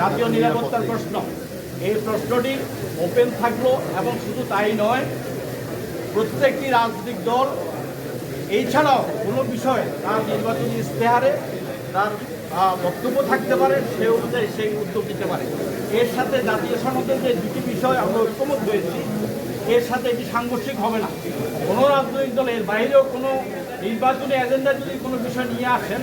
জাতীয় নিরাপত্তার প্রশ্ন। এই প্রশ্নটি ওপেন থাকল এবং শুধু তাই নয়, প্রত্যেকটি রাজনৈতিক দল এছাড়াও কোনো বিষয়ে তার নির্বাচনী ইশতেহারে তার বক্তব্য থাকতে পারে, সে অনুযায়ী সেই উদ্যোগ নিতে পারে। এর সাথে জাতীয় সনদের যে দুটি বিষয় আমরা ঐক্যমত হয়েছি এর সাথে এটি সাংঘর্ষিক হবে না। কোনো রাজনৈতিক দল এর বাইরেও কোনো নির্বাচনী এজেন্ডা যদি কোনো বিষয় নিয়ে আসেন,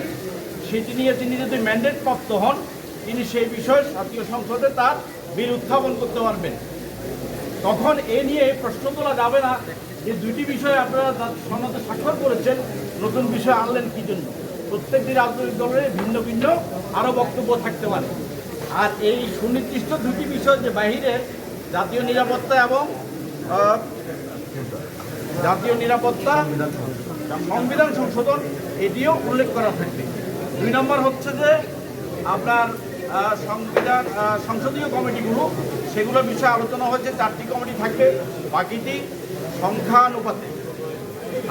সেটি নিয়ে তিনি যদি ম্যান্ডেট প্রাপ্ত হন তিনি সেই বিষয়ে জাতীয় সংসদে তার বিল উত্থাপন করতে পারবেন। তখন এ নিয়ে প্রশ্ন তোলা যাবে না যে দুইটি বিষয়ে আপনারা সনদে স্বাক্ষর করেছেন, নতুন বিষয় আনলেন কি জন্য? প্রত্যেকটি রাজনৈতিক দলের ভিন্ন ভিন্ন আরও বক্তব্য থাকতে পারে। আর এই সুনির্দিষ্ট দুটি বিষয় যে বাহিরে জাতীয় নিরাপত্তা এবং জাতীয় নিরাপত্তা সংবিধান সংশোধন, এটিও উল্লেখ করা থাকবে। দুই নম্বর হচ্ছে যে আপনার সংবিধান সংসদীয় কমিটিগুলো, সেগুলো বিষয়ে আলোচনা হয়েছে, চারটি কমিটি থাকবে, বাকিটি সংখ্যানুপাতে।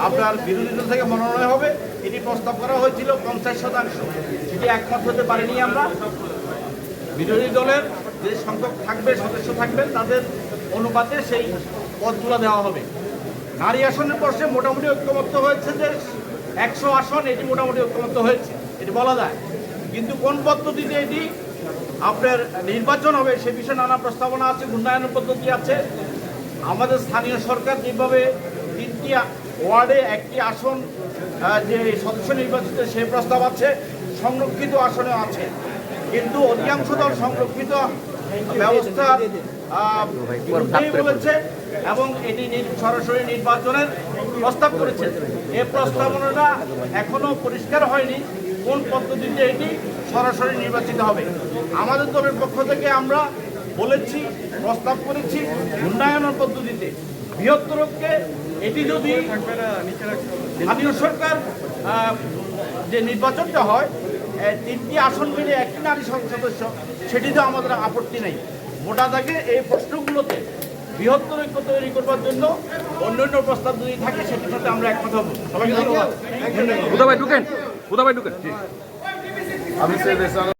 আপনার বিরোধী দল থেকে মনোনয়ন হবে, এটি প্রস্তাব করা হয়েছিল পঞ্চাশ শতাংশ। সেটি একমত হতে পারিনি আমরা। বিরোধী দলের যে সংখ্যক থাকবে, সদস্য থাকবেন তাদের অনুপাতে সেই পদগুলো দেওয়া হবে। নারী আসনের প্রশ্নে মোটামুটি ঐক্যমত্য হয়েছে যে একশো আসন, এটি মোটামুটি ঐক্যমত্য হয়েছে, এটি বলা যায়। কিন্তু কোন পদ্ধতিতে এটি আপনার নির্বাচন হবে, সে বিষয়ে নানা প্রস্তাবনা আছে উন্নয়নের পদ্ধতি আছে। আমাদের স্থানীয় সরকার যেভাবে তিনটি ওয়ার্ডে একটি আসন যে সদস্য নির্বাচিত, সে প্রস্তাব আছে, সংরক্ষিত আসনে আছে। কিন্তু অধিকাংশ দল সংরক্ষিত ব্যবস্থা বলেছে এবং এটি সরাসরি নির্বাচনের প্রস্তাব করেছে এই প্রস্তাবনাটা এখনও পরিষ্কার হয়নি। কোন পদ্ধতিতে এটি সরাসরি নির্বাচিত হবে? আমাদের দলের পক্ষ থেকে আমরা বলেছি, প্রস্তাব করেছি উন্নয়নের পদ্ধতিতে। বৃহত্তরকে এটি যদি স্থানীয় সরকার যে নির্বাচনটা হয় তিনটি আসন মিলে একটি নারী সদস্য, সেটিতে আমাদের আপত্তি নেই। মোটা দাগে এই প্রশ্নগুলোতে বৃহত্তর ঐক্য তৈরি করবার জন্য অন্যান্য প্রস্তাব যদি থাকে সেটির সাথে আমরা একমত হব। সবাইকে ধন্যবাদ। ঢুকেন ভাই ঢুকেন। আমি